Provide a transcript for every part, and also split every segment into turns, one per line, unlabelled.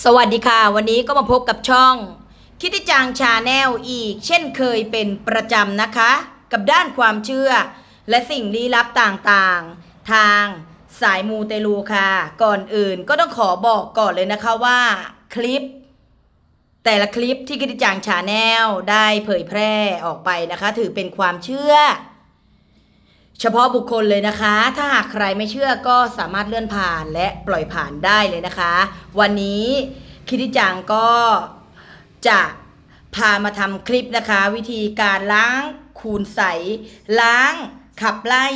สวัสดีค่ะ วันนี้ก็มาพบกับช่อง คิดที่จางชาแนลอีก เช่นเคยเป็นประจำนะคะ กับด้านความเชื่อ และสิ่งลี้ลับต่างๆ ทางสายมูเตลูค่ะ ก่อนอื่นก็ต้องขอบอกก่อนเลยนะคะว่า คลิป แต่ละคลิปที่คิดที่จางชาแนลได้เผยแพร่ออกไปนะคะ ถือเป็นความเชื่อ เฉพาะบุคคลเลยนะคะ ถ้าหากใครไม่เชื่อก็สามารถเลื่อนผ่านและปล่อยผ่านได้เลยนะคะ วันนี้คิดิจังก็จะพามาทำคลิปนะคะ วิธีการล้างคูณใส ล้างขับไล่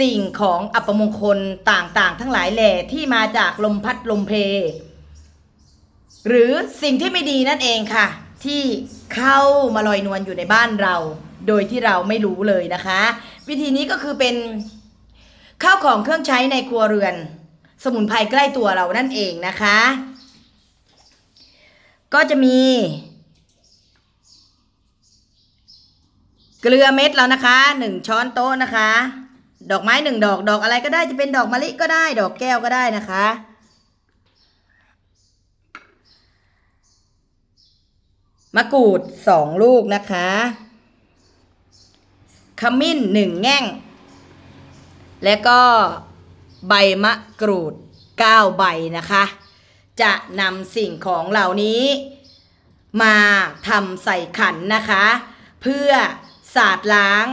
สิ่งของอัปมงคลต่างๆ ทั้งหลายแหล่ที่มาจากลมพัดลมเพหรือสิ่งที่ไม่ดีนั่นเองค่ะ ที่เข้ามาลอยนวลอยู่ในบ้านเรา โดยที่เราไม่รู้เลยนะคะ วิธีนี้ก็คือเป็นข้าวของเครื่องใช้ในครัวเรือน สมุนไพรใกล้ตัวเรานั่นเองนะคะ ก็จะมี เกลือเม็ดแล้วนะคะหนึ่งช้อนโต๊ะนะคะ ดอกไม้หนึ่งดอกดอกอะไรก็ได้จะเป็นดอกมะลิก็ได้ ดอกแก้วก็ได้นะคะมะกรูดสองลูกนะคะ ขมิ้นหนึ่งแง่ง และก็ใบมะกรูดเก้าใบนะคะ จะนำสิ่งของเหล่านี้ มาทำใส่ขันนะคะ เพื่อสาดล้าง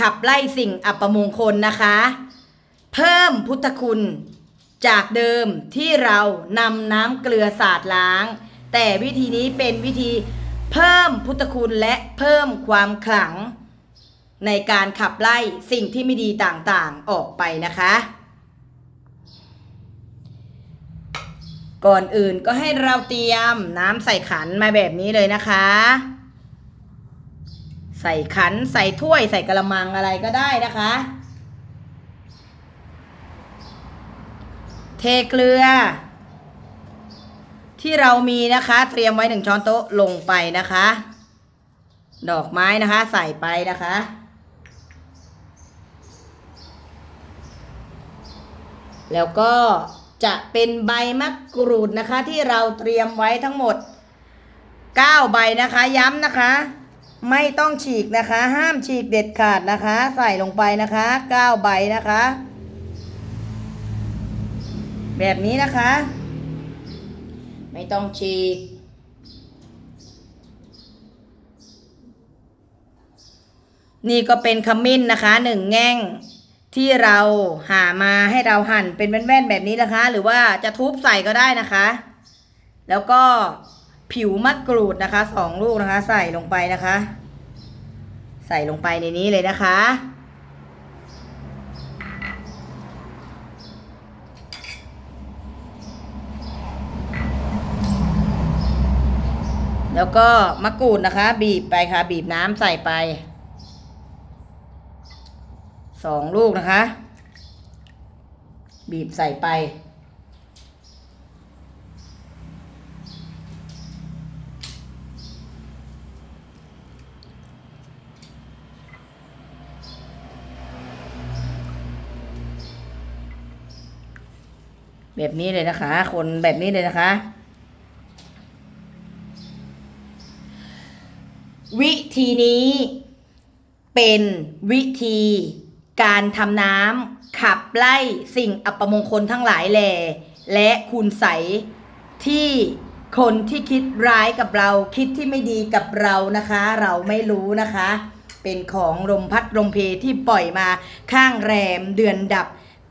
ขับไล่สิ่งอัปมงคลนะคะ เพิ่มพุทธคุณจากเดิมที่เรานำน้ำเกลือสาดล้าง แต่วิธีนี้เป็นวิธีเพิ่มพุทธคุณและเพิ่มความขลัง ในการขับไล่สิ่งที่ไม่ดีต่างๆออกไปนะคะ ก่อนอื่นก็ให้เราเตรียมน้ำใส่ขันมาแบบนี้เลยนะคะ ใส่ขันใส่ถ้วยใส่กระมังอะไรก็ได้นะคะ เทเกลือ ที่เรามีนะคะ เตรียมไว้หนึ่งช้อนโต๊ะลงไปนะคะดอกไม้นะคะใส่ไปนะคะ แล้วก็จะเป็นใบมะกรูดนะคะ ที่เราเตรียมไว้ทั้งหมด 9 ใบนะคะ ย้ำนะคะ ไม่ต้องฉีกนะคะ ห้ามฉีกเด็ดขาดนะคะ ใส่ลงไปนะคะ 9 ใบนะคะ แบบนี้นะคะ ไม่ต้องฉีกนี่ก็เป็นขมิ้นนะคะหนึ่งแง่ง ที่เราหามาให้เราหั่นเป็นแว่นๆแบบนี้นะคะ หรือว่าจะทุบใส่ก็ได้นะคะ แล้วก็ผิวมะกรูดนะคะสองลูกนะคะ ใส่ลงไปนะคะ ใส่ลงไปในนี้เลยนะคะ แล้วก็มะกรูดนะคะ บีบไปค่ะ บีบน้ำใส่ไป สองลูกนะคะ บีบใส่ไป แบบนี้เลยนะคะ คนแบบนี้เลยนะคะวิธีนี้เป็นวิธี การทำน้ำขับไล่สิ่งอัปมงคลทั้งหลายแหล่และคุณใสที่คนที่คิดร้ายกับเราคิดที่ไม่ดีกับเรานะคะ เราไม่รู้นะคะ เป็นของลมพัดลมเพที่ปล่อยมาข้างแรมเดือนดับ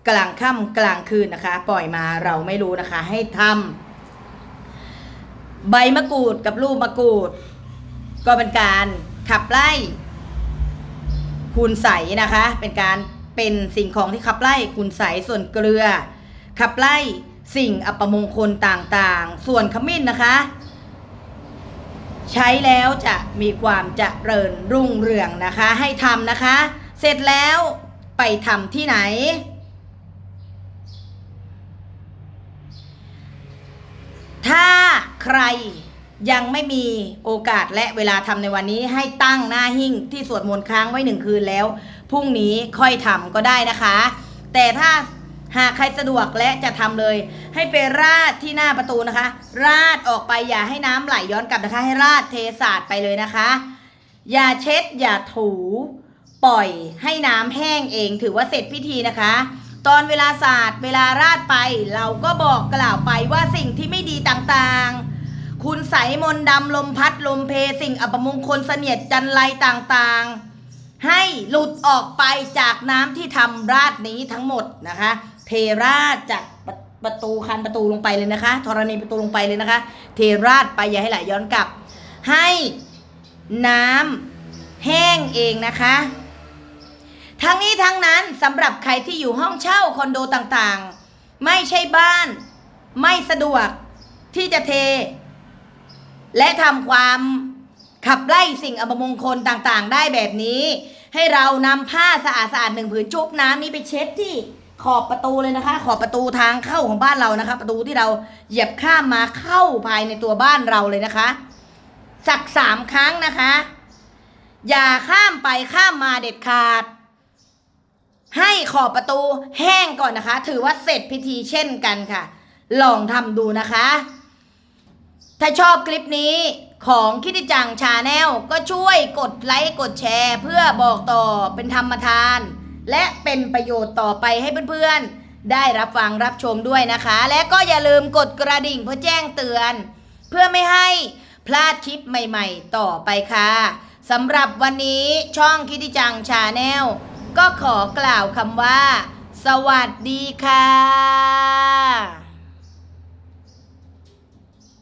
กลางค่ำกลางคืนนะคะ ปล่อยมาเราไม่รู้นะคะ ให้ทำใบมะกรูดกับลูกมะกรูด ก็เป็นการขับไล่ คุณใสนะคะ เป็นการเป็นสิ่งของที่ขับไล่คุณใสส่วนเกลือ ขับไล่สิ่งอัปมงคลต่างๆ ส่วนขมิ้นนะคะ ใช้แล้วจะมีความจเจริญรุ่งเรืองนะคะ ให้ทำนะคะ เสร็จแล้วไปทำที่ไหน ถ้าใคร ยังไม่มีโอกาสและเวลาทำในวันนี้ให้ตั้งหน้าหิ้งที่สวดมนต์ค้างไว้หนึ่งคืนแล้วพรุ่งนี้ค่อยทำก็ได้นะคะ แต่ถ้าหากใครสะดวกและจะทำเลย ให้ไปราดที่หน้าประตูนะคะ ราดออกไปอย่าให้น้ำไหลย้อนกลับนะคะ ให้ราดเทสาดไปเลยนะคะ อย่าเช็ดอย่าถูปล่อยให้น้ำแห้งเองถือว่าเสร็จพิธีนะคะ ตอนเวลาสาดเวลาราดไป เราก็บอกกล่าวไปว่าสิ่งที่ไม่ดีต่างๆ ใสมนดำลมพัดลมเพสิ่งอัปมงคลเสนียดจันไรต่างๆ ให้หลุดออกไปจากน้ำที่ทำราดนี้ทั้งหมดนะคะ เทราดจากประประตูคันประตูลงไปเลยนะคะธรณีประตูลงไปเลยนะคะ เทราดไปอย่าให้ไหลย้อนกลับ ให้น้ำแห้งเองนะคะทั้งนี้ทั้งนั้นสำหรับใครที่อยู่ห้องเช่าคอนโดต่างๆ ไม่ใช่บ้าน ไม่สะดวกที่จะเท และทำความขับไล่สิ่งอัปมงคลต่างๆ ได้แบบนี้ ให้เรานำผ้าสะอาดๆหนึ่งผืนชุบน้ำนี้ไปเช็ดที่ขอบประตูเลยนะคะ ขอบประตูทางเข้าของบ้านเรานะคะ ประตูที่เราเหยียบข้ามมาเข้าภายในตัวบ้านเราเลยนะคะ สักสามครั้งนะคะ อย่าข้ามไปข้ามมาเด็ดขาด ให้ขอบประตูแห้งก่อนนะคะ ถือว่าเสร็จพิธีเช่นกันค่ะ ลองทำดูนะคะ ถ้าชอบคลิปนี้ของคิดจังชาแนลก็ช่วยกดไลค์กดแชร์ เพื่อบอกต่อเป็นธรรมทาน และเป็นประโยชน์ต่อไปให้เพื่อนๆ ได้รับฟังรับชมด้วยนะคะ และก็อย่าลืมกดกระดิ่งเพื่อแจ้งเตือน เพื่อไม่ให้พลาดคลิปใหม่ๆ ต่อไปค่ะสำหรับวันนี้ช่องคิดจังชาแนลก็ขอกล่าวคำว่า สวัสดีค่ะ